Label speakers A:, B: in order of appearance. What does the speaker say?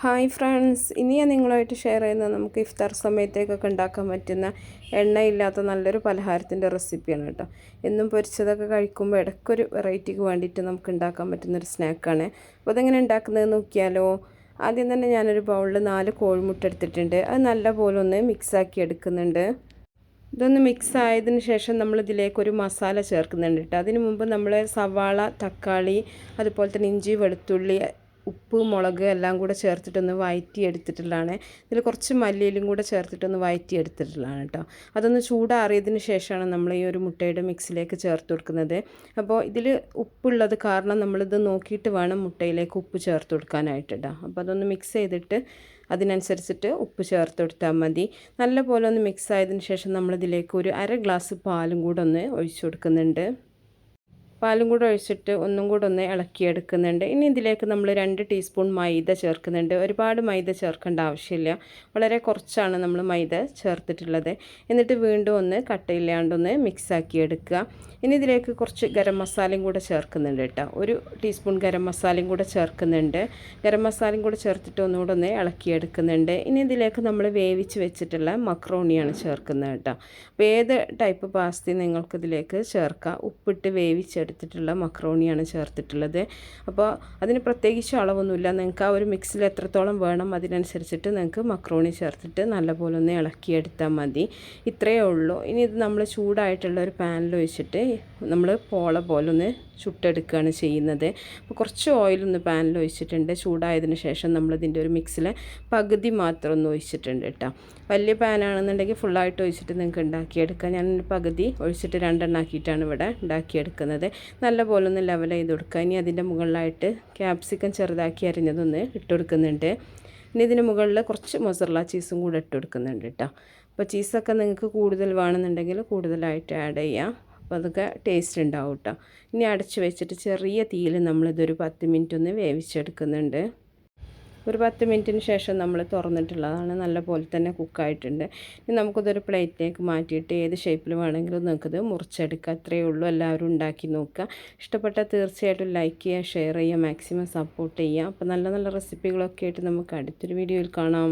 A: Hi friends ഇനി ഞാൻ നിങ്ങളുമായിട്ട് ഷെയർ ചെയ്യുന്നത് നമുക്ക് ഇഫ്താർ സമയത്തേക്കൊക്കെ ഉണ്ടാക്കാൻ പറ്റുന്ന എണ്ണയില്ലാത്ത നല്ലൊരു പലഹാരത്തിന്റെ റെസിപ്പിയാണ് കേട്ടോ. എന്നും പൊരിച്ചതൊക്കെ കഴിക്കുമ്പോൾ ഇടയ്ക്കൊരു വെറൈറ്റിക്ക് വേണ്ടിയിട്ട് നമുക്ക് ഉണ്ടാക്കാൻ പറ്റുന്നൊരു സ്നാക്കാണ് അപ്പോൾ അതെങ്ങനെ ഉണ്ടാക്കുന്നത് നോക്കിയാലോ? ആദ്യം തന്നെ ഞാനൊരു ബൗളിൽ നാല് കോഴിമുട്ട എടുത്തിട്ടുണ്ട്. അത് നല്ല പോലെ ഒന്ന് മിക്സാക്കി എടുക്കുന്നുണ്ട്. ഇതൊന്ന് മിക്സ് ആയതിന് ശേഷം നമ്മൾ ഇതിലേക്ക് ഒരു മസാല ചേർക്കുന്നുണ്ട് കേട്ടോ. അതിന് മുമ്പ് നമ്മൾ സവാള തക്കാളി അതുപോലെ തന്നെ ഇഞ്ചി വെളുത്തുള്ളി ഉപ്പ് മുളക് എല്ലാം കൂടെ ചേർത്തിട്ടൊന്ന് വയറ്റി എടുത്തിട്ടുള്ളതാണ് ഇതിൽ കുറച്ച് മല്ലിയിലും കൂടെ ചേർത്തിട്ടൊന്ന് വയറ്റി എടുത്തിട്ടുള്ളതാണ് കേട്ടോ. അതൊന്ന് ചൂടാറിയതിന് ശേഷമാണ് നമ്മൾ ഈ ഒരു മുട്ടയുടെ മിക്സിലേക്ക് ചേർത്ത് കൊടുക്കുന്നത്. അപ്പോൾ ഇതിൽ ഉപ്പുള്ളത് കാരണം നമ്മളിത് നോക്കിയിട്ട് വേണം മുട്ടയിലേക്ക് ഉപ്പ് ചേർത്ത് കൊടുക്കാനായിട്ട് കേട്ടോ. അപ്പോൾ അതൊന്ന് മിക്സ് ചെയ്തിട്ട് അതിനനുസരിച്ചിട്ട് ഉപ്പ് ചേർത്ത് കൊടുത്താൽ മതി. നല്ലപോലെ ഒന്ന് മിക്സ് ആയതിന് ശേഷം നമ്മളിതിലേക്ക് ഒരു അര ഗ്ലാസ് പാലും കൂടെ ഒന്ന് ഒഴിച്ചു കൊടുക്കുന്നുണ്ട്. പാലും കൂടെ ഒഴിച്ചിട്ട് ഒന്നും കൂടെ ഒന്ന് ഇളക്കിയെടുക്കുന്നുണ്ട്. ഇനി ഇതിലേക്ക് നമ്മൾ രണ്ട് ടീസ്പൂൺ മൈദ ചേർക്കുന്നുണ്ട്. ഒരുപാട് മൈദ ചേർക്കേണ്ട ആവശ്യമില്ല. വളരെ കുറച്ചാണ് നമ്മൾ മൈദ ചേർത്തിട്ടുള്ളത്. എന്നിട്ട് വീണ്ടും ഒന്ന് കട്ടയില്ലാണ്ടൊന്ന് മിക്സാക്കി എടുക്കുക ഇനി ഇതിലേക്ക് കുറച്ച് ഗരം മസാലയും കൂടെ ചേർക്കുന്നുണ്ട് കേട്ടോ. ഒരു ടീസ്പൂൺ ഗരം മസാലയും കൂടെ ചേർക്കുന്നുണ്ട്. ഗരം മസാലയും കൂടെ ചേർത്തിട്ട് ഒന്നുകൂടെ ഒന്ന് ഇളക്കിയെടുക്കുന്നുണ്ട്. ഇനി ഇതിലേക്ക് നമ്മൾ വേവിച്ച് വെച്ചിട്ടുള്ള മക്രോണിയാണ് ചേർക്കുന്നത് കേട്ടോ. അപ്പോൾ ഏത് ടൈപ്പ് പാസ്തി നിങ്ങൾക്കിതിലേക്ക് ചേർക്കാം. ഉപ്പിട്ട് വേവിച്ചെടുത്തിട്ടുള്ള മക്രോണിയാണ് ചേർത്തിട്ടുള്ളത്. അപ്പോൾ അതിന് പ്രത്യേകിച്ച് അളവൊന്നുമില്ല. നിങ്ങൾക്ക് ആ ഒരു മിക്സിൽ എത്രത്തോളം വേണം അതിനനുസരിച്ചിട്ട് നിങ്ങൾക്ക് മക്രോണി ചേർത്തിട്ട് നല്ലപോലെ ഒന്ന് ഇളക്കിയെടുത്താൽ മതി. ഇത്രയേ ഉള്ളൂ. ഇനി ഇത് നമ്മൾ ചൂടായിട്ടുള്ള ഒരു പാനിൽ ഒഴിച്ചിട്ട് നമ്മൾ പോള പോലെ ഒന്ന് ചുട്ടെടുക്കുകയാണ് ചെയ്യുന്നത്. അപ്പോൾ കുറച്ച് ഓയിലൊന്ന് പാനിൽ ഒഴിച്ചിട്ടുണ്ട്. ചൂടായതിന് ശേഷം നമ്മളിതിന്റെ ഒരു മിക്സിലെ പകുതി മാത്രം ഒന്ന് ഒഴിച്ചിട്ടുണ്ട് കേട്ടോ. വലിയ പാനാണെന്നുണ്ടെങ്കിൽ ഫുള്ളായിട്ട് ഒഴിച്ചിട്ട് നിങ്ങൾക്ക് ഉണ്ടാക്കിയെടുക്കാം. ഞാൻ പകുതി ഒഴിച്ചിട്ട് രണ്ടെണ്ണാക്കിയിട്ടാണ് ഇവിടെ ഉണ്ടാക്കിയെടുക്കുന്നത്. നല്ല പോലെ ഒന്ന് ലെവൽ ചെയ്ത് കൊടുക്കുക. ഇനി അതിന്റെ മുകളിലായിട്ട് ക്യാപ്സിക്കം ചെറുതാക്കി അരിഞ്ഞതൊന്ന് ഇട്ട് കൊടുക്കുന്നുണ്ട്. ഇനി ഇതിന് മുകളിൽ കുറച്ച് മൊസറല ചീസും കൂടെ ഇട്ട് കൊടുക്കുന്നുണ്ട് കേട്ടോ. അപ്പോൾ ചീസൊക്കെ നിങ്ങൾക്ക് കൂടുതൽ വേണമെന്നുണ്ടെങ്കിൽ കൂടുതലായിട്ട് ആഡ് ചെയ്യാം. അപ്പോൾ അതൊക്കെ ടേസ്റ്റ് ഉണ്ടാവും കേട്ടോ. ഇനി അടച്ച് വെച്ചിട്ട് ചെറിയ തീയിൽ നമ്മളിതൊരു പത്ത് മിനിറ്റ് ഒന്ന് വേവിച്ചെടുക്കുന്നുണ്ട്. ഒരു പത്ത് മിനിറ്റിന് ശേഷം നമ്മൾ തുറന്നിട്ടുള്ളതാണ് നല്ല പോലെ തന്നെ കുക്കായിട്ടുണ്ട് ഇനി നമുക്കിതൊരു പ്ലേറ്റിലേക്ക് മാറ്റിയിട്ട് ഏത് ഷേപ്പിൽ വേണമെങ്കിലും നിങ്ങൾക്കത് മുറിച്ചെടുക്കുക അത്രയേ ഉള്ളൂ. എല്ലാവരും ഉണ്ടാക്കി നോക്കുക. ഇഷ്ടപ്പെട്ടാൽ തീർച്ചയായിട്ടും ലൈക്ക് ചെയ്യുക ഷെയർ ചെയ്യുക മാക്സിമം സപ്പോർട്ട് ചെയ്യുക. അപ്പോൾ നല്ല നല്ല റെസിപ്പികളൊക്കെ ആയിട്ട് നമുക്ക് അടുത്തൊരു വീഡിയോയിൽ കാണാം.